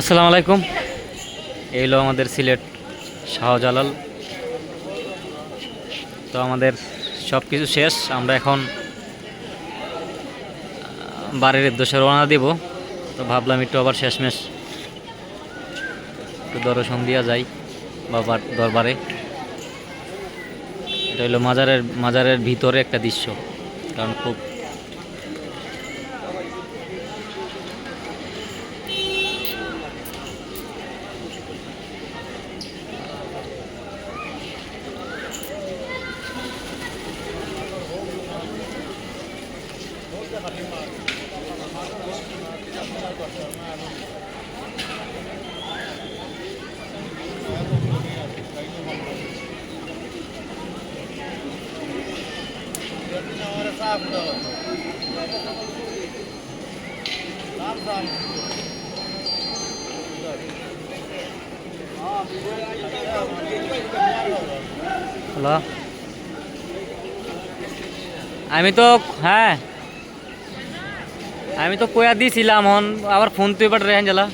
আসসালামু আলাইকুম। এই হলো আমাদের সিলেট শাহজালাল। তো আমাদের সব কিছু শেষ। আমরা এখন বাড়ির উদ্দেশ্যে রওনা দিব। তো ভাবলাম একটু আবার শেষমেশ একটু দর্শন দিয়া যাই বাবার দরবারে। এটা হলো মাজারের মাজারের ভিতরে একটা দৃশ্য, কারণ খুব হ্যালো আমি তো হ্যাঁ আমি তো কয়া দিয়েছিলাম হন, আবার ফোন তুই এবার রে আঞ্জালা।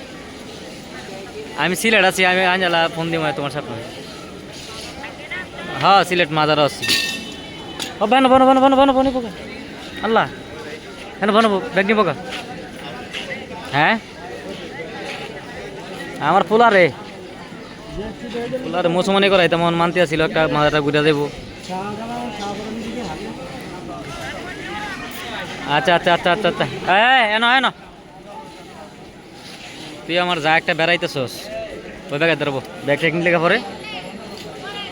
আমি সিলেট আছি, আমি আঞ্জালা ফোন দিব তোমার সাথে। হ্যাঁ সিলেট মাজার আছি। ও, বানো বানো বানো বানো বানো বানো পোকা আল্লাহ। হ্যাঁ বানো, ব্যাগ নিয়ে পোকা হ্যাঁ? আমার পোলা রে পোলা রে মুসলমানি করাই তেমন মানতে আসছিল একটা মাজারটা ঘুরে দেবো। আচ্ছা আচ্ছা আচ্ছা আচ্ছা আচ্ছা। হ্যাঁ এনো এনো। তুই আমার যা একটা বেড়াইতেছস, ওই ব্যাগে ধরবো। ব্যাগ টেকনিক লেখা পরে?